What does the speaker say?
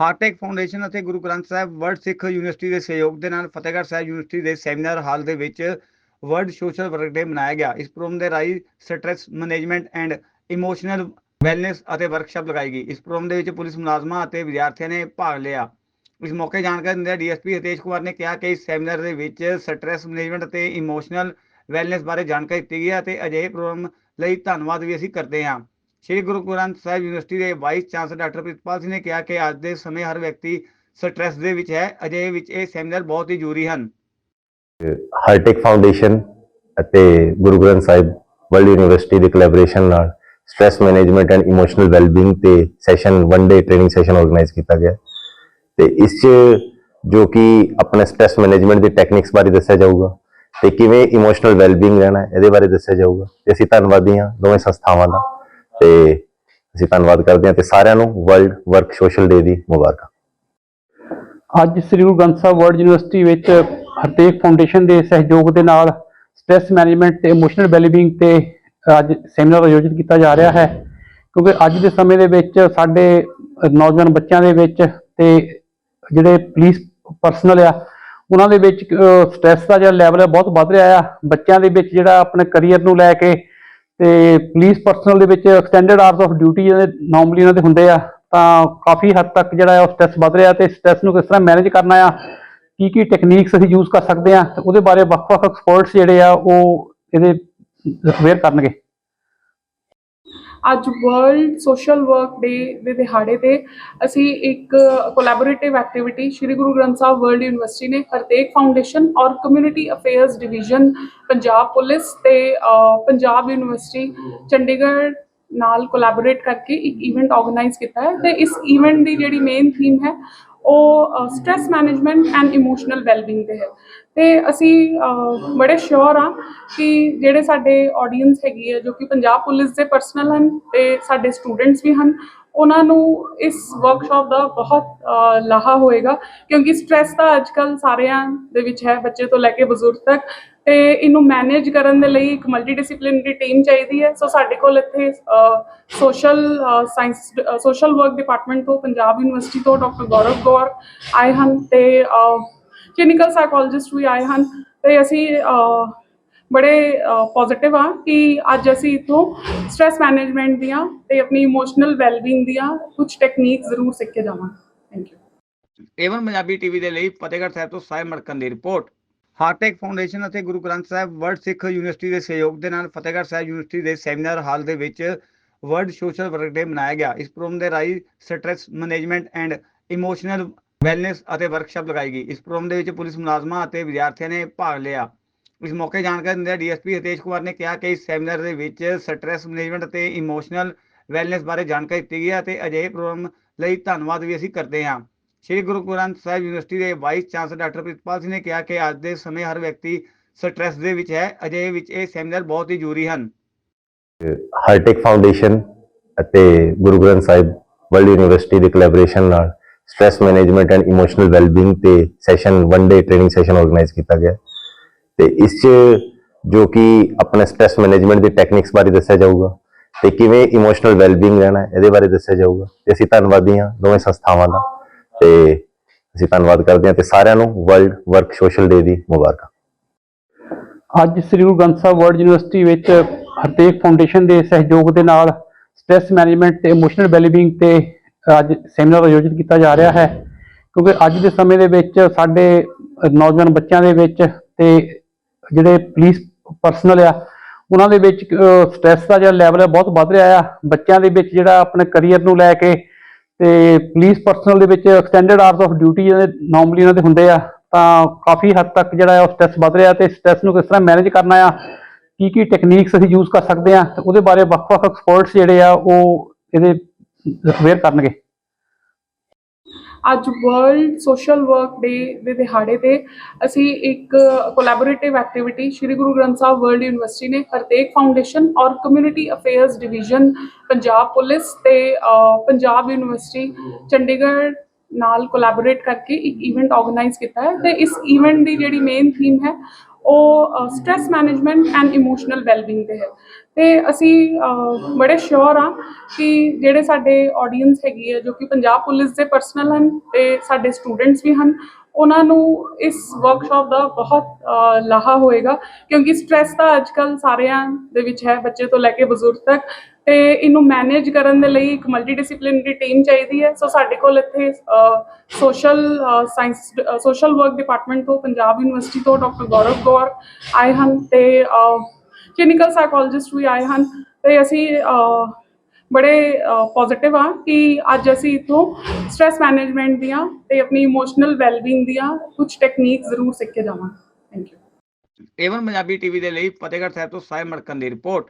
ਹਾਰਟੈਕ foundation ਅਤੇ Guru Granth Sahib world ਸਿੱਖ university ਦੇ ਸਹਿਯੋਗ ਦੇ ਨਾਲ ਫਤਿਹਗੜ੍ਹ ਸਾਹਿਬ ਯੂਨੀਵਰਸਿਟੀ ਦੇ ਸੈਮੀਨਾਰ ਹਾਲ ਦੇ ਵਿੱਚ ਵਰਲਡ ਸੋਸ਼ਲ ਵਰਕ ਡੇ ਮਨਾਇਆ ਗਿਆ। ਇਸ ਪ੍ਰੋਗਰਾਮ ਦੇ ਰਾਹੀਂ stress management and emotional wellness ਅਤੇ ਵਰਕਸ਼ਾਪ ਲਗਾਈ ਗਈ। ਇਸ ਪ੍ਰੋਗਰਾਮ ਦੇ ਵਿੱਚ ਪੁਲਿਸ ਮੁਲਾਜ਼ਮਾਂ ਅਤੇ ਵਿਦਿਆਰਥੀਆਂ ਨੇ ਭਾਗ ਲਿਆ। ਇਸ ਮੌਕੇ ਜਾਣਕਾਰੀ ਦਿੰਦਿਆਂ ਡੀਐਸਪੀ ਹਤੇਸ਼ ਕੁਮਾਰ ਨੇ ਕਿਹਾ ਕਿ ਇਸ ਸੈਮੀਨਾਰ ਦੇ ਵਿੱਚ ਸਟ੍ਰੈਸ ਮੈਨੇਜਮੈਂਟ ਅਤੇ ਇਮੋਸ਼ਨਲ ਵੈਲਨੈਸ ਬਾਰੇ ਜਾਣਕਾਰੀ ਦਿੱਤੀ ਗਈ ਹੈ ਅਤੇ ਅਜਿਹੇ ਪ੍ਰੋਗਰਾਮ ਲਈ ਧੰਨਵਾਦ ਵੀ ਅਸੀਂ ਕਰਦੇ ਹਾਂ। ਸ਼੍ਰੀ ਗੁਰੂ ਗ੍ਰੰਥ ਸਾਹਿਬ ਯੂਨੀਵਰਸਿਟੀ ਦੇ vice chancellor doctor Pritpal Singh ਨੇ ਕਿਹਾ ਕਿ ਅੱਜ ਦੇ ਸਮੇਂ ਹਰ ਵਿਅਕਤੀ ਸਟ੍ਰੈਸ ਦੇ ਵਿੱਚ ਹੈ, ਅਜਿਹੇ ਵਿੱਚ ਇਹ ਸੈਮੀਨਾਰ ਬਹੁਤ ਹੀ ਜ਼ਰੂਰੀ ਹਨ। ਹਾਰਟੈਕ ਫਾਊਂਡੇਸ਼ਨ ਅਤੇ ਗੁਰੂ ਗ੍ਰੰਥ ਸਾਹਿਬ ਵਰਲਡ ਯੂਨੀਵਰਸਿਟੀ ਦੇ ਕੋਲੈਬੋਰੇਸ਼ਨ ਨਾਲ stress management and emotional wellbeing ਤੇ session one day training session organise ਕੀਤਾ ਗਿਆ। ਤੇ ਇਸ 'ਚ ਜੋ ਕਿ ਆਪਣੇ ਸਟ੍ਰੈਸ ਮੈਨੇਜਮੈਂਟ ਦੇ ਟੈਕਨਿਕਸ ਬਾਰੇ ਦੱਸਿਆ ਜਾਊਗਾ ਤੇ ਕਿਵੇਂ ਇਮੋਸ਼ਨਲ ਵੈਲਬੀਇੰਗ ਰਹਿਣਾ ਇਹਦੇ ਬਾਰੇ ਦੱਸਿਆ ਜਾਊਗਾ। ਤੇ ਅਸੀਂ ਧੰਨਵਾਦੀ ਹਾਂ ਦੋਵੇਂ ਸੰਸਥਾਵਾਂ ਦਾ। ਤੇ ਅਸੀਂ ਧੰਨਵਾਦ ਕਰਦੇ ਹਾਂ ਤੇ ਸਾਰਿਆਂ ਨੂੰ ਵਰਲਡ ਵਰਕ ਸੋਸ਼ਲ ਡੇ ਦੀ ਮੁਬਾਰਕਾਂ। ਅੱਜ ਸ੍ਰੀ ਗੁਰੂ ਗ੍ਰੰਥ ਸਾਹਿਬ ਵਰਲਡ ਯੂਨੀਵਰਸਿਟੀ ਵਿੱਚ ਹਰਤੇਕ ਫਾਊਂਡੇਸ਼ਨ ਦੇ ਸਹਿਯੋਗ ਦੇ ਨਾਲ ਸਟ੍ਰੈਸ ਮੈਨੇਜਮੈਂਟ ਤੇ ਇਮੋਸ਼ਨਲ ਵੈਲਬੀਇੰਗ ਤੇ ਅੱਜ ਸੈਮੀਨਾਰ ਆਯੋਜਿਤ ਕੀਤਾ ਜਾ ਰਿਹਾ ਹੈ। ਕਿਉਂਕਿ ਅੱਜ ਦੇ ਸਮੇਂ ਦੇ ਵਿੱਚ ਸਾਡੇ ਨੌਜਵਾਨ ਬੱਚਿਆਂ ਦੇ ਵਿੱਚ ਤੇ ਜਿਹੜੇ ਪੁਲਿਸ ਪਰਸਨਲ ਆ, ਉਹਨਾਂ ਦੇ ਵਿੱਚ ਸਟ੍ਰੈਸ ਦਾ ਜਿਹੜਾ ਲੈਵਲ ਹੈ ਬਹੁਤ ਵੱਧ ਰਿਹਾ ਆ। ਬੱਚਿਆਂ ਦੇ ਵਿੱਚ ਜਿਹੜਾ ਆਪਣੇ ਕੈਰੀਅਰ ਨੂੰ ਲੈ ਕੇ ਤੇ ਪੁਲਿਸ ਪਰਸਨਲ ਦੇ ਵਿੱਚ ਐਕਸਟੈਂਡਡ ਆਰਸ ਆਫ ਡਿਊਟੀ ਜਿਹੜੇ ਨਾਰਮਲੀ ਇਹਨਾਂ ਦੇ ਹੁੰਦੇ ਆ, ਤਾਂ ਕਾਫੀ ਹੱਦ ਤੱਕ ਜਿਹੜਾ ਹੈ ਉਹ ਸਟ੍ਰੈਸ ਵੱਧ ਰਿਹਾ ਤੇ ਸਟ੍ਰੈਸ ਨੂੰ ਕਿਸ ਤਰ੍ਹਾਂ ਮੈਨੇਜ ਕਰਨਾ ਆ ਕੀ ਕੀ ਟੈਕਨੀਕਸ ਅਸੀਂ ਯੂਜ਼ ਕਰ ਸਕਦੇ ਆ, ਤੇ ਉਹਦੇ ਬਾਰੇ ਵੱਖ-ਵੱਖ ਐਕਸਪਰਟਸ ਜਿਹੜੇ ਆ ਉਹ ਇਹਦੇ ਅਵੇਅਰ ਕਰਨਗੇ। ਅੱਜ ਵਰਲਡ ਸੋਸ਼ਲ ਵਰਕ ਡੇ ਦੇ ਦਿਹਾੜੇ ਤੇ ਅਸੀਂ ਇੱਕ collaborative activity Shri Guru Granth Sahib world university ਨੇ ਹਰਤੇਕ ਫਾਊਂਡੇਸ਼ਨ ਔਰ community affairs division Punjab police ਤੇ ਪੰਜਾਬ ਯੂਨੀਵਰਸਿਟੀ ਚੰਡੀਗੜ੍ਹ ਨਾਲ ਕੋਲੈਬੋਰੇਟ ਕਰਕੇ ਇੱਕ ਇਵੈਂਟ ਆਰਗੇਨਾਈਜ਼ ਕੀਤਾ ਹੈ ਤੇ ਇਸ ਇਵੈਂਟ ਦੀ ਜਿਹੜੀ ਮੇਨ ਥੀਮ ਹੈ ਉਹ stress management and emotional wellbeing ਤੇ ਹੈ। ਤੇ ਅਸੀਂ ਬੜੇ ਸ਼ੋਰ ਆ ਕਿ ਜਿਹੜੇ ਸਾਡੇ ਆਡੀਅנס ਹੈਗੀ ਹੈ, ਜੋ ਕਿ ਪੰਜਾਬ ਪੁਲਿਸ ਦੇ ਪਰਸਨਲ ਹਨ ਤੇ ਸਾਡੇ ਸਟੂਡੈਂਟਸ ਵੀ ਹਨ, ਉਹਨਾਂ ਨੂੰ ਇਸ ਵਰਕਸ਼ਾਪ ਦਾ ਬਹੁਤ ਲਾਹਾ ਹੋਏਗਾ ਕਿਉਂਕਿ ਸਟ੍ਰੈਸ ਤਾਂ ਅੱਜਕੱਲ ਸਾਰਿਆਂ ਦੇ ਵਿੱਚ ਹੈ, ਬੱਚੇ ਤੋਂ ਲੈ ਕੇ ਬਜ਼ੁਰਗ ਤੱਕ ਤੇ ਇਹਨੂੰ ਮੈਨੇਜ ਕਰਨ ਦੇ ਲਈ ਇੱਕ ਮਲਟੀ ਡਿਸਪਲਿਨਰੀ ਟੀਮ ਚਾਹੀਦੀ ਹੈ। ਸੋ ਸਾਡੇ ਕੋਲ ਇੱਥੇ social science social work department ਤੋਂ, ਪੰਜਾਬ ਯੂਨੀਵਰਸਿਟੀ ਤੋਂ ਡਾਕਟਰ ਗੌਰਵ ਗੌਰ ਆਏ ਹਨ ਤੇ ਕਲੀਨਿਕਲ ਸਾਈਕੋਲੋਜਿਸਟ ਵੀ ਆਏ ਹਨ ਤੇ ਅਸੀਂ ਅ, ਬੜੇ ਪੋਜ਼ਿਟਿਵ ਆ ਕਿ ਅੱਜ ਅਸੀਂ ਇਥੋਂ ਸਟ੍ਰੈਸ ਮੈਨੇਜਮੈਂਟ ਦੀਆਂ ਤੇ ਆਪਣੀ ਇਮੋਸ਼ਨਲ ਵੈਲਬੀਇੰਗ ਦੀਆਂ ਕੁਝ ਟੈਕਨੀਕ ਜ਼ਰੂਰ ਸਿੱਖ ਕੇ ਜਾਵਾਂਗੇ। Thank you Avon Punjabi TV ਦੇ ਲਈ ਫਤਿਹਗੜ੍ਹ ਸਾਹਿਬ ਤੋਂ ਸਾਹਿਬ ਮੜਕਨ ਦੀ ਰਿਪੋਰਟ ਹਾਰਟੈਕ ਫਾਊਂਡੇਸ਼ਨ ਅਤੇ ਗੁਰੂ ਗ੍ਰੰਥ ਸਾਹਿਬ ਵਰਲਡ ਸਿੱਖ ਯੂਨੀਵਰਸਿਟੀ ਦੇ ਸਹਿਯੋਗ ਦੇ ਨਾਲ ਫਤਿਹਗੜ੍ਹ ਸਾਹਿਬ ਯੂਨੀਵਰਸਿਟੀ ਦੇ ਸੈਮੀਨਾਰ ਹਾਲ ਦੇ ਵਿੱਚ ਵਰਲਡ ਸੋਸ਼ਲ ਵਰਕ ਡੇ ਮਨਾਇਆ ਗਿਆ ਇਸ ਪ੍ਰੋਗਰਾਮ ਦੇ ਰਾਹੀਂ stress management and emotional wellness ਅਤੇ ਵਰਕਸ਼ਾਪ ਲਗਾਈ ਗਈ। ਇਸ ਪ੍ਰੋਗਰਾਮ ਦੇ ਵਿੱਚ ਪੁਲਿਸ ਮੁਲਾਜ਼ਮਾਂ ਅਤੇ ਵਿਦਿਆਰਥੀਆਂ ਨੇ ਭਾਗ ਲਿਆ। ਇਸ ਮੌਕੇ ਜਾਣਕਾਰੀ ਦਿੰਦਿਆਂ ਡੀਐਸਪੀ ਹਿਤੇਸ਼ ਕੁਮਾਰ ਨੇ ਕਿਹਾ ਕਿ ਇਸ ਸੈਮੀਨਾਰ ਦੇ ਵਿੱਚ ਸਟ੍ਰੈਸ ਮੈਨੇਜਮੈਂਟ ਅਤੇ ਇਮੋਸ਼ਨਲ ਵੈਲਨੈਸ ਬਾਰੇ ਜਾਣਕਾਰੀ ਦਿੱਤੀ ਗਈ ਹੈ ਅਤੇ ਅਜਿਹੇ ਪ੍ਰੋਗਰਾਮ ਲਈ ਧੰਨਵਾਦ ਵੀ ਅਸੀਂ ਕਰਦੇ ਹਾਂ। ਸ਼੍ਰੀ ਗੁਰੂ ਗ੍ਰੰਥ ਸਾਹਿਬ ਯੂਨੀਵਰਸਿਟੀ ਦੇ vice chancellor doctor Pritpal Singh ਨੇ ਕਿਹਾ ਕਿ ਅੱਜ ਦੇ ਸਮੇਂ ਹਰ ਵਿਅਕਤੀ ਸਟ੍ਰੈਸ ਦੇ ਵਿੱਚ ਹੈ। ਅਜਿਹੇ ਵਿੱਚ ਇਹ ਸੈਮੀਨਾਰ ਬਹੁਤ ਹੀ ਜ਼ਰੂਰੀ ਹਨ। ਹਾਰਟੈਕ ਫਾਊਂਡੇਸ਼ਨ ਅਤੇ ਗੁਰੂ ਗ੍ਰੰਥ ਸਾਹਿਬ ਵਰਲਡ ਯੂਨੀਵਰਸਿਟੀ ਦੇ ਕੋਲੈਬੋਰੇਸ਼ਨ ਨਾਲ stress management and emotional wellbeing ਤੇ session one day training session organise ਕੀਤਾ ਗਿਆ। ਤੇ ਇਸ 'ਚ ਜੋ ਕਿ ਆਪਣੇ ਸਟ੍ਰੈਸ ਮੈਨੇਜਮੈਂਟ ਦੇ ਟੈਕਨਿਕਸ ਬਾਰੇ ਦੱਸਿਆ ਜਾਊਗਾ ਤੇ ਕਿਵੇਂ ਇਮੋਸ਼ਨਲ ਵੈਲਬੀਇੰਗ ਰਹਿਣਾ, ਇਹਦੇ ਬਾਰੇ ਦੱਸਿਆ ਜਾਊਗਾ। ਤੇ ਅਸੀਂ ਧੰਨਵਾਦੀ ਹਾਂ ਦੋਵੇਂ ਸੰਸਥਾਵਾਂ ਦਾ। ਤੇ ਅਸੀਂ ਧੰਨਵਾਦ ਕਰਦੇ ਹਾਂ ਤੇ ਸਾਰਿਆਂ ਨੂੰ ਵਰਲਡ ਵਰਕ ਸੋਸ਼ਲ ਡੇ ਦੀ ਮੁਬਾਰਕਾਂ। ਅੱਜ ਸ੍ਰੀ ਗੁਰੂ ਗ੍ਰੰਥ ਸਾਹਿਬ ਵਰਲਡ ਯੂਨੀਵਰਸਿਟੀ ਵਿੱਚ ਹਰਤੇਕ ਫਾਊਂਡੇਸ਼ਨ ਦੇ ਸਹਿਯੋਗ ਦੇ ਨਾਲ ਸਟ੍ਰੈਸ ਮੈਨੇਜਮੈਂਟ ਤੇ ਇਮੋਸ਼ਨਲ ਵੈਲਬੀਇੰਗ ਤੇ ਅੱਜ ਸੈਮੀਨਾਰ ਆਯੋਜਿਤ ਕੀਤਾ ਜਾ ਰਿਹਾ ਹੈ। ਕਿਉਂਕਿ ਅੱਜ ਦੇ ਸਮੇਂ ਦੇ ਵਿੱਚ ਸਾਡੇ ਨੌਜਵਾਨ ਬੱਚਿਆਂ ਦੇ ਵਿੱਚ ਤੇ ਜਿਹੜੇ ਪੁਲਿਸ ਪਰਸਨਲ ਆ, ਉਹਨਾਂ ਦੇ ਵਿੱਚ ਸਟ੍ਰੈਸ ਦਾ ਜਿਹੜਾ ਲੈਵਲ ਹੈ ਬਹੁਤ ਵੱਧ ਰਿਹਾ ਆ। ਬੱਚਿਆਂ ਦੇ ਵਿੱਚ ਜਿਹੜਾ ਆਪਣੇ ਕੈਰੀਅਰ ਨੂੰ ਲੈ ਕੇ ਤੇ ਪੁਲਿਸ ਪਰਸਨਲ ਦੇ ਵਿੱਚ ਐਕਸਟੈਂਡਡ ਆਵਰਸ ਆਫ ਡਿਊਟੀ ਜਿਹੜੇ ਨਾਰਮਲੀ ਇਹਨਾਂ ਦੇ ਹੁੰਦੇ ਆ, ਤਾਂ ਕਾਫੀ ਹੱਦ ਤੱਕ ਜਿਹੜਾ ਹੈ ਉਹ ਸਟ੍ਰੈਸ ਵੱਧ ਰਿਹਾ ਤੇ ਸਟ੍ਰੈਸ ਨੂੰ ਕਿਸ ਤਰ੍ਹਾਂ ਮੈਨੇਜ ਕਰਨਾ ਆ ਕੀ ਕੀ ਟੈਕਨੀਕਸ ਅਸੀਂ ਯੂਜ਼ ਕਰ ਸਕਦੇ ਆ, ਤੇ ਉਹਦੇ ਬਾਰੇ ਵੱਖ-ਵੱਖ ਐਕਸਪਰਟਸ ਜਿਹੜੇ ਆ, ਉਹ ਇਹਦੇ ਅਵੇਅਰ ਕਰਨਗੇ। ਅੱਜ ਵਰਲਡ ਸੋਸ਼ਲ ਵਰਕ ਡੇ ਦੇ ਦਿਹਾੜੇ ਤੇ ਅਸੀਂ ਇੱਕ collaborative activity Shri Guru Granth Sahib world university ਨੇ ਹਰਤੇਕ ਫਾਊਂਡੇਸ਼ਨ ਔਰ community affairs division Punjab police ਤੇ ਪੰਜਾਬ ਯੂਨੀਵਰਸਿਟੀ ਚੰਡੀਗੜ੍ਹ ਨਾਲ ਕੋਲੈਬੋਰੇਟ ਕਰਕੇ ਇੱਕ ਇਵੈਂਟ ਆਰਗੇਨਾਈਜ਼ ਕੀਤਾ ਹੈ ਤੇ ਇਸ ਇਵੈਂਟ ਦੀ ਜਿਹੜੀ ਮੇਨ ਥੀਮ ਹੈ ਉਹ stress management and emotional wellbeing ਤੇ ਹੈ। ਤੇ ਅਸੀਂ ਬੜੇ ਸ਼ੋਰ ਆ ਕਿ ਜਿਹੜੇ ਸਾਡੇ ਆਡੀਅנס ਹੈਗੀ ਹੈ, ਜੋ ਕਿ ਪੰਜਾਬ ਪੁਲਿਸ ਦੇ ਪਰਸਨਲ ਹਨ ਤੇ ਸਾਡੇ ਸਟੂਡੈਂਟਸ ਵੀ ਹਨ, ਉਹਨਾਂ ਨੂੰ ਇਸ ਵਰਕਸ਼ਾਪ ਦਾ ਬਹੁਤ ਲਾਹਾ ਹੋਏਗਾ। ਕਿਉਂਕਿ ਸਟ੍ਰੈਸ ਤਾਂ ਅੱਜਕੱਲ ਸਾਰਿਆਂ ਦੇ ਵਿੱਚ ਹੈ, ਬੱਚੇ ਤੋਂ ਲੈ ਕੇ ਬਜ਼ੁਰਗ ਤੱਕ। ਤੇ ਇਹਨੂੰ ਮੈਨੇਜ ਕਰਨ ਦੇ ਲਈ ਇੱਕ ਮਲਟੀ ਡਿਸਪਲਿਨਰੀ ਟੀਮ ਚਾਹੀਦੀ ਹੈ। ਸੋ ਸਾਡੇ ਕੋਲ ਇੱਥੇ social science social work department ਤੋਂ ਪੰਜਾਬ ਯੂਨੀਵਰਸਿਟੀ ਤੋਂ ਡਾਕਟਰ ਗੌਰਵ ਗੌਰ ਆਏ ਹਨ ਤੇ ਕਲੀਨਿਕਲ ਸਾਈਕੋਲੋਜਿਸਟ ਵੀ ਆਏ ਹਨ ਤੇ ਅਸੀਂ ਬੜੇ ਪੋਜ਼ਿਟਿਵ ਆ ਕਿ ਅੱਜ ਅਸੀਂ ਇਥੋਂ ਸਟ੍ਰੈਸ ਮੈਨੇਜਮੈਂਟ ਦੀਆਂ ਤੇ ਆਪਣੀ ਇਮੋਸ਼ਨਲ ਵੈਲਬੀਇੰਗ ਦੀਆਂ ਕੁਝ ਟੈਕਨੀਕ ਜ਼ਰੂਰ ਸਿੱਖ ਕੇ ਜਾਵਾਂਗੇ। Thank you Avon Punjabi TV ਦੇ ਲਈ ਫਤਿਹਗੜ੍ਹ ਸਾਹਿਬ ਤੋਂ ਸਾਹਿਬ ਮੜਕਨ ਦੀ ਰਿਪੋਰਟ।